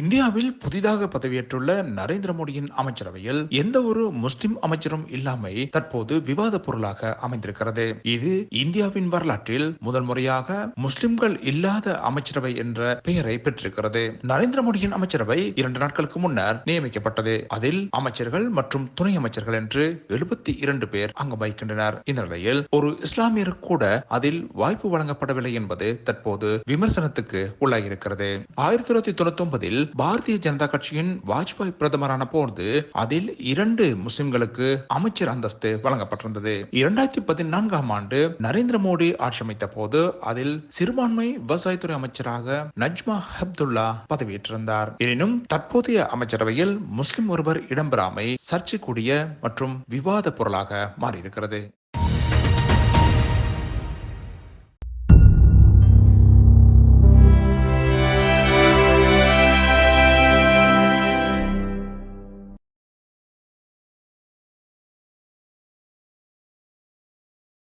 இந்தியாவில் புதிதாக பதவியேற்றுள்ள நரேந்திர மோடியின் அமைச்சரவையில் எந்த ஒரு முஸ்லிம் அமைச்சரும் இல்லாமை தற்போது விவாத பொருளாக அமைந்திருக்கிறது. இது இந்தியாவின் வரலாற்றில் முதல் முறையாக முஸ்லிம்கள் இல்லாத அமைச்சரவை என்ற பெயரை பெற்றிருக்கிறது. நரேந்திர மோடியின் அமைச்சரவை இரண்டு நாட்களுக்கு முன்னர் நியமிக்கப்பட்டது. அதில் அமைச்சர்கள் மற்றும் துணை அமைச்சர்கள் என்று எழுபத்தி இரண்டு பேர் அங்கம் வகிக்கின்றனர். இந்த நிலையில் ஒரு இஸ்லாமியர் கூட அதில் வாய்ப்பு வழங்கப்படவில்லை என்பது தற்போது விமர்சனத்துக்கு உள்ளாகியிருக்கிறது ஆயிரத்தி தொள்ளாயிரத்தி தொண்ணூத்தி ஒன்பதில் பாரதிய ஜனதா கட்சியின் வாஜ்பாய் பிரதமரான போது அதில் இரண்டு முஸ்லிம்களுக்கு அமைச்சர் அந்தஸ்து வழங்கப்பட்டிருந்தது. இரண்டாயிரத்தி பதினான்காம் ஆண்டு நரேந்திர மோடி ஆட்சி அமைத்த போது அதில் சிறுபான்மை விவசாயத்துறை அமைச்சராக நஜ்மா ஹப்துல்லா பதவியேற்றிருந்தார். எனினும் தற்போதைய அமைச்சரவையில் முஸ்லிம் ஒருவர் இடம்பெறாமை சர்ச்சைக்குரிய மற்றும் விவாத பொருளாக மாறியிருக்கிறது.